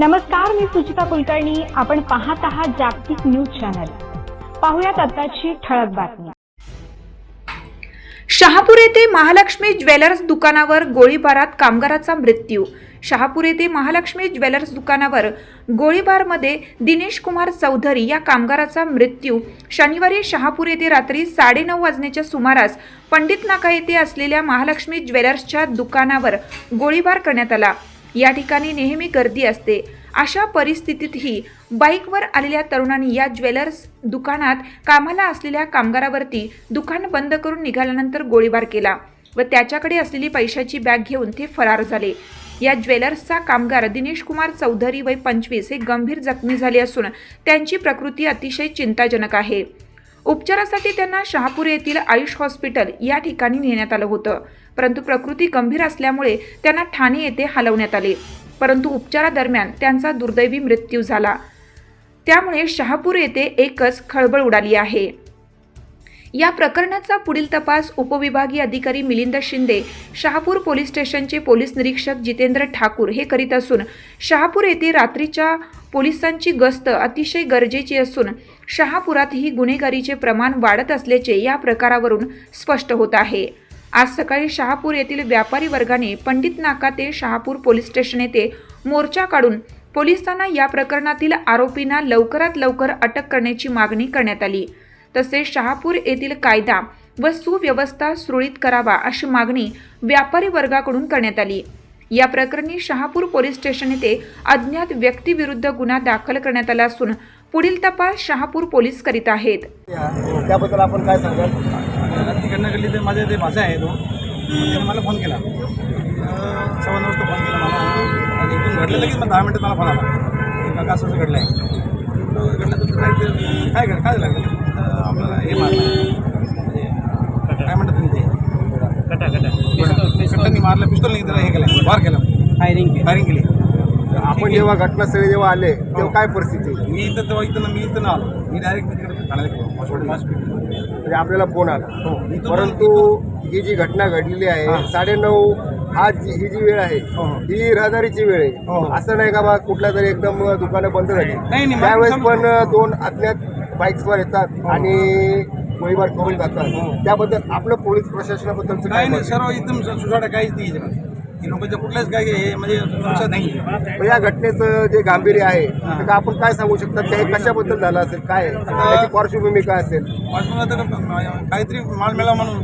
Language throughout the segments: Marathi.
नमस्कार मी सुचिता कुलकर्णी. आपण पाहत आहात जागतिक न्यूज चॅनल. पाहुयात आताची ठळक बातमी. शहापूर येथे महालक्ष्मी ज्वेलर्स दुकानावर गोळीबारात कामगाराचा मृत्यू. शहापूर येथे महालक्ष्मी ज्वेलर्स दुकानावर गोळीबारमध्ये दिनेश कुमार चौधरी या कामगाराचा मृत्यू. शनिवारी शहापूर येथे रात्री साडेनऊ वाजण्याच्या सुमारास पंडित नाका येथे असलेल्या महालक्ष्मी ज्वेलर्सच्या दुकानावर गोळीबार करण्यात आला. या ठिकाणी नेहमी गर्दी असते. अशा परिस्थितीतही बाईकवर आलेल्या तरुणांनी या ज्वेलर्स दुकानात कामाला असलेल्या कामगारावरती दुकान बंद करून निघाल्यानंतर गोळीबार केला व त्याच्याकडे असलेली पैशाची बॅग घेऊन ते फरार झाले. या ज्वेलर्सचा कामगार दिनेश कुमार चौधरी वय पंचवीस हे गंभीर जखमी झाले असून त्यांची प्रकृती अतिशय चिंताजनक आहे. उपचारासाठी त्यांना शहापूर येथील आयुष हॉस्पिटल या ठिकाणी नेण्यात आलं होतं. परंतु प्रकृती गंभीर असल्यामुळे त्यांना ठाणे येथे हलवण्यात आले. परंतु उपचारादरम्यान त्यांचा दुर्दैवी मृत्यू झाला. त्यामुळे शहापूर येथे एकच खळबळ उडाली आहे. या प्रकरणाचा पुढील तपास उपविभागीय अधिकारी मिलिंद शिंदे शहापूर पोलीस स्टेशनचे पोलीस निरीक्षक जितेंद्र ठाकूर हे करीत असून शहापूर येथे रात्रीच्या पोलिसांची गस्त अतिशय गरजेची असून शहापुरातही गुन्हेगारीचे प्रमाण वाढत असल्याचे या प्रकारावरून स्पष्ट होत आहे. आज सकाळी शहापूर येथील व्यापारी वर्गाने पंडित नाका ते शहापूर पोलीस स्टेशन येथे मोर्चा काढून पोलिसांना या प्रकरणातील आरोपींना लवकरात लवकर अटक करण्याची मागणी करण्यात आली. तसेच शहापूर येथील कायदा व सुव्यवस्था सुरळीत करावा अशी मागणी व्यापारी वर्गाकडून करण्यात आली. या प्रकरणी शहापूर पोलीस स्टेशन येथे अज्ञात व्यक्तीविरुद्ध गुन्हा दाखल करण्यात आला असून पुढील तपास शहापूर पोलीस करीत आहेत. त्याबद्दल आपण काय सांगाल? तिकडनं गेली ते माझे ते भाषा आहे तो त्याने मला फोन केला. सव्वा नऊ वाजता फोन केला मला. आणि इथून घडलं लगेच मग दहा मिनटं मला फोन आला. की काका असं घडलं आहे घडलं तर काय घड काय झालं? तर आपल्याला हे मारलं. म्हणजे काय म्हणतात तुम्ही ते? कट्टांनी मारलं पिस्तोलने त्याला हे केलं वार केला. फायरिंग फायरिंग केली. आपण जेव्हा घटनास्थळी जेव्हा आले तेव्हा काय परिस्थिती. मी इथं तेव्हा इथं मी इथं ना आलो. मी डायरेक्ट तिकडे ठाण्याला गेलो हॉस्पिटल हॉस्पिटल म्हणजे आपल्याला फोन आला. हो इथून परंतु ही जी घटना घडलेली आहे हा. साडेनऊ आज जी- ही जी वेळ आहे हो. ही. रहदारीची वेळ हो. आहे असं नाही का बा कुठल्या तरी एकदम दुकानं बंद झाली. नाही, त्यावेळेस पण दोन अज्ञात बाईक्सवर येतात आणि गोळीबार करून जातात. हो. त्याबद्दल आपलं पोलीस प्रशासनाबद्दलचं काय नाही नाही मत? सर्व एकदम सुसाट काहीच नाही याच्यामध्ये. लोकांच्या कुठल्याच काय हे म्हणजे नाही मग या घटनेचं जे गांभीर्य आहे ते का आपण काय सांगू शकतात ते कशाबद्दल झालं असेल काय आहे? त्याची पार्श्वभूमी काय असेल वाचून तर काहीतरी माल मिळाला म्हणून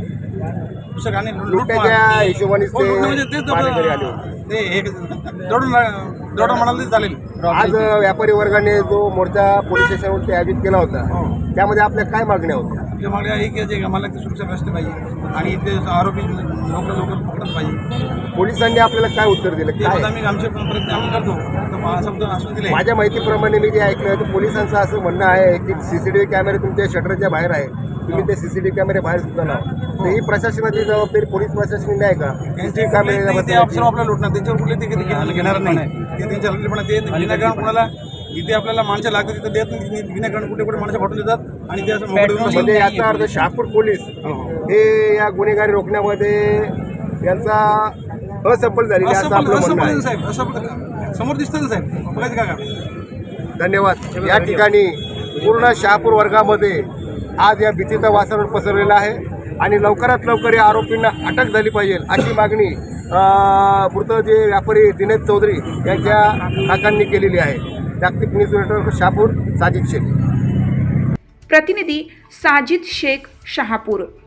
दुसरं काही नाही, लूट- लुटण्याच्या लूटमार. हिशोबानेच हो, म्हणजे ते तेच मारेकरी आले आपलं- होते. ते हे दौडून दौडून म्हणाल तरी चालेल आज व्यापारी वर्गाने जो मोर्चा पोलीस स्टेशनवरती आयोजित केला होता हो. त्यामध्ये आपल्या काय मागण्या होत्या आपल्या मागण्या आहे की जे मला ते सुरक्षा असते पाहिजे. आणि ते आरोपी लवकर लवकर पकडत पाहिजे. पोलिसांनी आपल्याला काय उत्तर दिलं? ते काय? आता आम्ही आमचे प्रयत्न आम्ही करतो. तर असं शब्द असं दिले. माझ्या माहितीप्रमाणे मी जे ऐकलं तर पोलिसांचं असं म्हणणं आहे की सीसीटीव्ही कॅमेरे तुमच्या शटरच्या बाहेर आहे. तुम्ही ते सीसीटीव्ही कॅमेरे बाहेर सुद्धा लावा. तर ही प्रशासनाची जबाबदारी पोलीस प्रशासनाची नाही का? सीसीटीव्ही कॅमेरे ते बसवायची. अफसर आपल्याला लुटणार. त्यांच्यावर कुठले ते घेणार नाही. ते त्यांच्या पण ते विनाकारण कोणाला? इथे आपल्याला माणसं लागतात तिथे देत नाही विनाकारण कुठे कुठे माणसं फाटून देतात आणि ते. म्हणजे याचा अर्थ शहापूर पोलीस हो, हो. हे या गुन्हेगारी रोखण्यामध्ये यांचा असफल साहेब पण- समोर दिसतं ना साहेब? बघायचं का? का धन्यवाद. या ठिकाणी पूर्ण शहापूर वर्गामध्ये आज या भीतीचं वातावरण पसरलेलं आहे आणि लवकरात लवकर या आरोपींना अटक झाली पाहिजे अशी मागणी मृत जे व्यापारी दिनेश चौधरी यांच्या काकांनी केलेली आहे. जागतिक न्यूज नेटवर्क शहापूर साजिद शेख. प्रतिनिधी साजिद शेख शहापूर.